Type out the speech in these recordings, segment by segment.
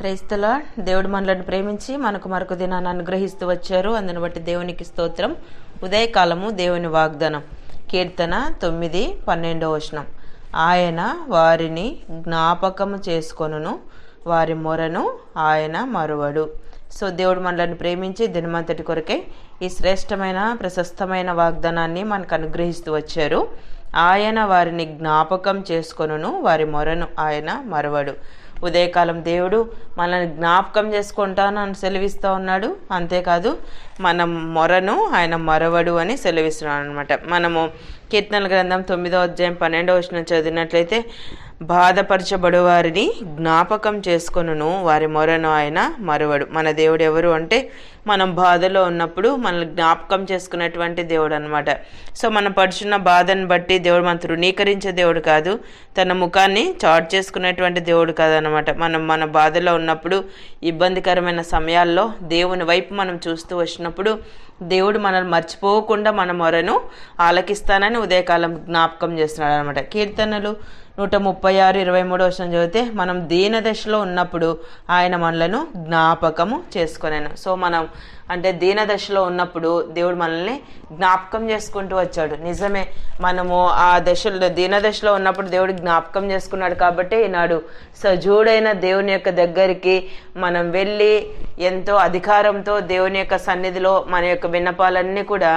క్రైస్తల దేవుడు మనలను ప్రేమించి మనకు మరొక దినాన్ని అనుగ్రహిస్తూ వచ్చారు. అందుని బట్టి దేవునికి స్తోత్రం. ఉదయకాలము దేవుని వాగ్దానం. కీర్తన తొమ్మిది పన్నెండవ వచనం. ఆయన వారిని జ్ఞాపకము చేసుకొనును. వారి మొరను ఆయన మరువడు. సో దేవుడు మనలను ప్రేమించి దినమంతటి కొరకే ఈ శ్రేష్టమైన ప్రశస్తమైన వాగ్దానాన్ని మనకు అనుగ్రహిస్తూ వచ్చారు. ఆయన వారిని జ్ఞాపకం చేసుకొనును. వారి మొరను ఆయన మరవడు. ఉదయకాలం దేవుడు మనల్ని జ్ఞాపకం చేసుకుంటాను అని సెలవిస్తూ ఉన్నాడు. అంతేకాదు మన మొరను ఆయన మరవడు అని సెలవిస్తున్నాడు అనమాట మనము కీర్తనల గ్రంథం తొమ్మిదో అధ్యాయం పన్నెండో వచ్చిన చదివినట్లయితే బాధపరచబడు వారిని జ్ఞాపకం చేసుకొనును. వారి మొరను ఆయన మరువడు. మన దేవుడు ఎవరు అంటే మనం బాధలో ఉన్నప్పుడు మనల్ని జ్ఞాపకం చేసుకున్నటువంటి దేవుడు అనమాట సో మనం పడుచున్న బాధను బట్టి దేవుడు మన తృణీకరించే దేవుడు కాదు. తన ముఖాన్ని చాటు చేసుకునేటువంటి దేవుడు కాదనమాట మనం మన బాధలో ఉన్నప్పుడు ఇబ్బందికరమైన సమయాల్లో దేవుని వైపు మనం చూస్తూ వచ్చినప్పుడు దేవుడు మనల్ని మర్చిపోకుండా మన మొరను ఆలకిస్తానని ఉదయకాలం జ్ఞాపకం చేస్తున్నాడు అనమాట కీర్తనలు నూట ముప్పై ఆరు ఇరవై మూడు వర్షం చదివితే మనం దీన దశలో ఉన్నప్పుడు ఆయన మనలను జ్ఞాపకము చేసుకునేను. సో మనం అంటే దీన దశలో ఉన్నప్పుడు దేవుడు మనల్ని జ్ఞాపకం చేసుకుంటూ వచ్చాడు. నిజమే మనము ఆ దశలో దీన దశలో ఉన్నప్పుడు దేవుడు జ్ఞాపకం చేసుకున్నాడు కాబట్టి ఈనాడు సజూడైన దేవుని యొక్క దగ్గరికి మనం వెళ్ళి ఎంతో అధికారంతో దేవుని యొక్క సన్నిధిలో మన యొక్క విన్నపాలన్నీ కూడా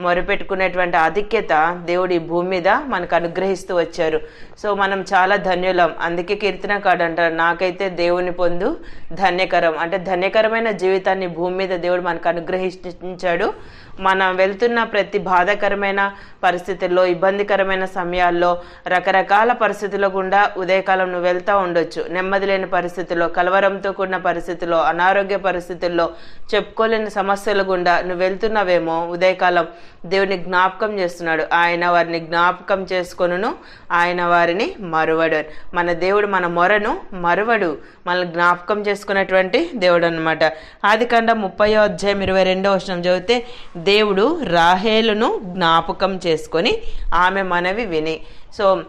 మొరపెట్టుకునేటువంటి ఆధిక్యత దేవుడి భూమి మీద మనకు అనుగ్రహిస్తూ వచ్చారు. సో మన మనం చాలా ధన్యులం. అందుకే కీర్తనకాడు అంటారు నాకైతే దేవుని పొందు ధన్యకరం. అంటే ధన్యకరమైన జీవితాన్ని భూమి మీద దేవుడు మనకు అనుగ్రహించాడు. మనం వెళ్తున్న ప్రతి బాధాకరమైన పరిస్థితుల్లో ఇబ్బందికరమైన సమయాల్లో రకరకాల పరిస్థితుల్లో గుండా ఉదయకాలం నువ్వు వెళ్తూ ఉండొచ్చు. నెమ్మది లేని పరిస్థితుల్లో కలవరంతో కూడిన పరిస్థితుల్లో అనారోగ్య పరిస్థితుల్లో చెప్పుకోలేని సమస్యల గుండా నువ్వు వెళ్తున్నావేమో ఉదయకాలం దేవుని జ్ఞాపకం చేస్తున్నాడు. ఆయన వారిని జ్ఞాపకం చేసుకొనును. ఆయన వారిని మరువడు. మన దేవుడు మన మొరను మరువడు. మనల్ని జ్ఞాపకం చేసుకున్నటువంటి దేవుడు అనమాట ఆదికాండ ముప్పై అధ్యాయం ఇరవై రెండో వచనం చదివితే దేవుడు రాహేలును జ్ఞాపకం చేసుకొని ఆమె మనవి విని. సో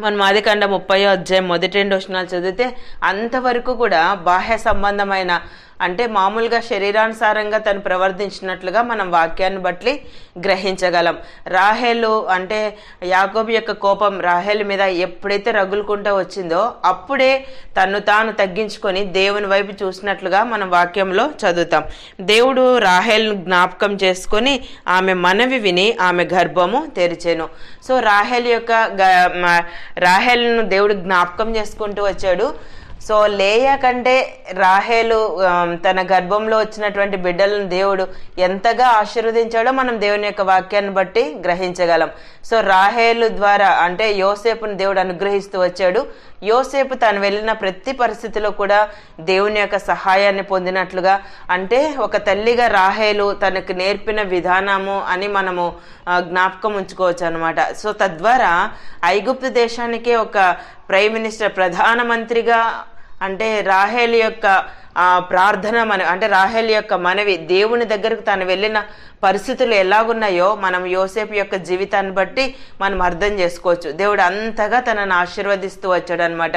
మనం ఆదికాండ ముప్పై అధ్యాయం మొదటి రెండు వచనాలు చదివితే అంతవరకు కూడా బాహ్య సంబంధమైన అంటే మామూలుగా శరీరానుసారంగా తను ప్రవర్తించినట్లుగా మనం వాక్యాన్ని బట్టి గ్రహించగలం. రాహేలు అంటే యాకోబు యొక్క కోపం రాహేలు మీద ఎప్పుడైతే రగులుకుంటూ వచ్చిందో అప్పుడే తను తాను తగ్గించుకొని దేవుని వైపు చూసినట్లుగా మనం వాక్యంలో చదువుతాం. దేవుడు రాహేల్ను జ్ఞాపకం చేసుకొని ఆమె మనవి విని ఆమె గర్భము తెరిచెను. సో రాహేల్ యొక్క రాహేల్ను దేవుడు జ్ఞాపకం చేసుకుంటూ వచ్చాడు. సో లేయా కంటే రాహేలు తన గర్భంలో వచ్చినటువంటి బిడ్డలను దేవుడు ఎంతగా ఆశీర్వదించాడో మనం దేవుని యొక్క వాక్యాన్ని బట్టి గ్రహించగలం. సో రాహేలు ద్వారా అంటే యోసేపును దేవుడు అనుగ్రహిస్తూ వచ్చాడు. యోసేపు తను వెళ్ళిన ప్రతి పరిస్థితిలో కూడా దేవుని యొక్క సహాయాన్ని పొందినట్లుగా అంటే ఒక తల్లిగా రాహేలు తనకు నేర్పిన విధానము అని మనము జ్ఞాపకం ఉంచుకోవచ్చు అనమాట సో తద్వారా ఐగుప్తు దేశానికే ఒక ప్రైమ్ మినిస్టర్ ప్రధానమంత్రిగా అంటే రాహేల్ యొక్క ప్రార్థన మన అంటే రాహేల్ యొక్క మనవి దేవుని దగ్గరకు తను వెళ్ళిన పరిస్థితులు ఎలాగున్నాయో మనం యోసేపు యొక్క జీవితాన్ని బట్టి మనం అర్థం చేసుకోవచ్చు. దేవుడు అంతగా తనను ఆశీర్వదిస్తూ వచ్చాడు అనమాట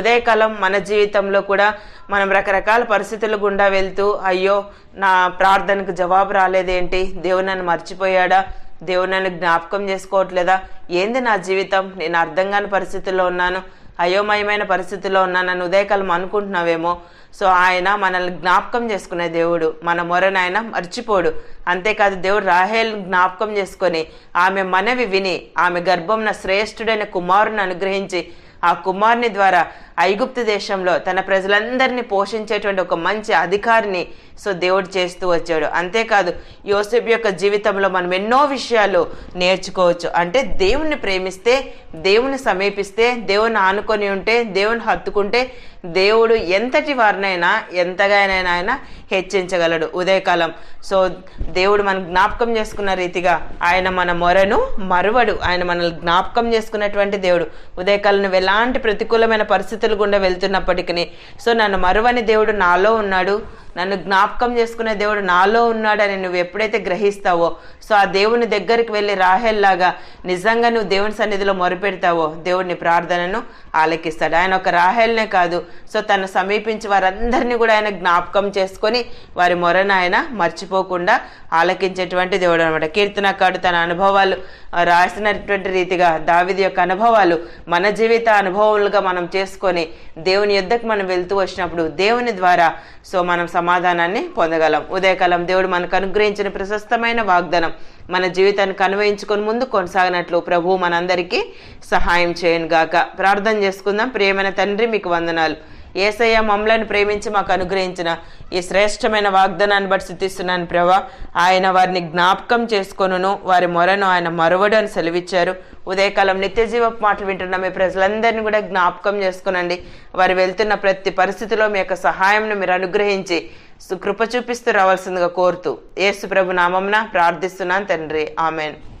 ఉదయకాలం మన జీవితంలో కూడా మనం రకరకాల పరిస్థితుల గుండా వెళ్తూ అయ్యో నా ప్రార్థనకు జవాబు రాలేదేంటి? దేవుడు నన్ను మర్చిపోయాడా? దేవుడు నన్ను జ్ఞాపకం చేసుకోవట్లేదా? ఏంది నా జీవితం? నేను అర్థం కాని పరిస్థితుల్లో ఉన్నాను. అయోమయమైన పరిస్థితిలో ఉన్నానని ఉదయకాలం అనుకుంటున్నావేమో. సో ఆయన మనల్ని జ్ఞాపకం చేసుకునే దేవుడు. మన మొరను ఆయన మర్చిపోడు. అంతేకాదు దేవుడు రాహేల్ జ్ఞాపకం చేసుకొని ఆమె మనవి విని ఆమె గర్భంన శ్రేష్ఠుడైన కుమారుని అనుగ్రహించి ఆ కుమారుని ద్వారా ఐగుప్తు దేశంలో తన ప్రజలందరినీ పోషించేటువంటి ఒక మంచి అధికారిని సో దేవుడు చేస్తూ వచ్చాడు. అంతేకాదు యోసేపు యొక్క జీవితంలో మనం ఎన్నో విషయాలు నేర్చుకోవచ్చు. అంటే దేవుణ్ణి ప్రేమిస్తే దేవుని సమీపిస్తే దేవుని ఆనుకొని ఉంటే దేవుని హత్తుకుంటే దేవుడు ఎంతటి వారినైనా ఎంతగానైనా ఆయన హెచ్చించగలడు ఉదయకాలం. సో దేవుడు మనం జ్ఞాపకం చేసుకున్న రీతిగా ఆయన మన మొరను మరువడు. ఆయన మనల్ని జ్ఞాపకం చేసుకున్నటువంటి దేవుడు. ఉదయకాలం నువ్వు ఎలాంటి ప్రతికూలమైన పరిస్థితులు గుండా వెళ్తున్నప్పటికీ సో నన్ను మరువని దేవుడు నాలో ఉన్నాడు. నన్ను జ్ఞాపకం చేసుకునే దేవుడు నాలో ఉన్నాడని నువ్వు ఎప్పుడైతే గ్రహిస్తావో సో ఆ దేవుని దగ్గరికి వెళ్ళి రాహెల్లాగా నిజంగా నువ్వు దేవుని సన్నిధిలో మొరుపెడతావో దేవుడిని ప్రార్థనను ఆలకిస్తాడు. ఆయన ఒక రాహెల్నే కాదు సో తను సమీపించి వారందరినీ కూడా ఆయన జ్ఞాపకం చేసుకొని వారి మొరను ఆయన మర్చిపోకుండా ఆలకించేటువంటి దేవుడు అనమాట కీర్తనకాడు తన అనుభవాలు రాసినటువంటి రీతిగా దావిది యొక్క అనుభవాలు మన జీవిత అనుభవాలుగా మనం చేసుకొని దేవుని యుద్ధకు మనం వెళ్తూ వచ్చినప్పుడు దేవుని ద్వారా సో మనం సమాధానాన్ని పొందగలం. ఉదయకాలం దేవుడు మనకు అనుగ్రహించిన ప్రశస్తమైన వాగ్దానం. మన జీవితాన్ని కనువయించుకొని ముందు కొనసాగినట్లు ప్రభు మనందరికీ సహాయం చేయను గాక ప్రార్థన చేసుకుందాం. ప్రియమైన తండ్రి మీకు వందనాలు. ఏసయ్య మమ్మలను ప్రేమించి మాకు అనుగ్రహించిన ఈ శ్రేష్టమైన వాగ్దానాన్ని బట్టి స్థుతిస్తున్నాను ప్రభా. ఆయన వారిని జ్ఞాపకం చేసుకొనును వారి మొరను ఆయన మరువడు అని సెలవిచ్చారు. ఉదయకాలం నిత్యజీవపు మాటలు వింటున్న మీ ప్రజలందరినీ కూడా జ్ఞాపకం చేసుకునండి. వారు వెళ్తున్న ప్రతి పరిస్థితిలో మీ యొక్క సహాయంను మీరు అనుగ్రహించి కృప చూపిస్తూ రావాల్సిందిగా కోరుతూ యేసు ప్రభు నామంన ప్రార్థిస్తున్నాను తండ్రి. ఆమెను.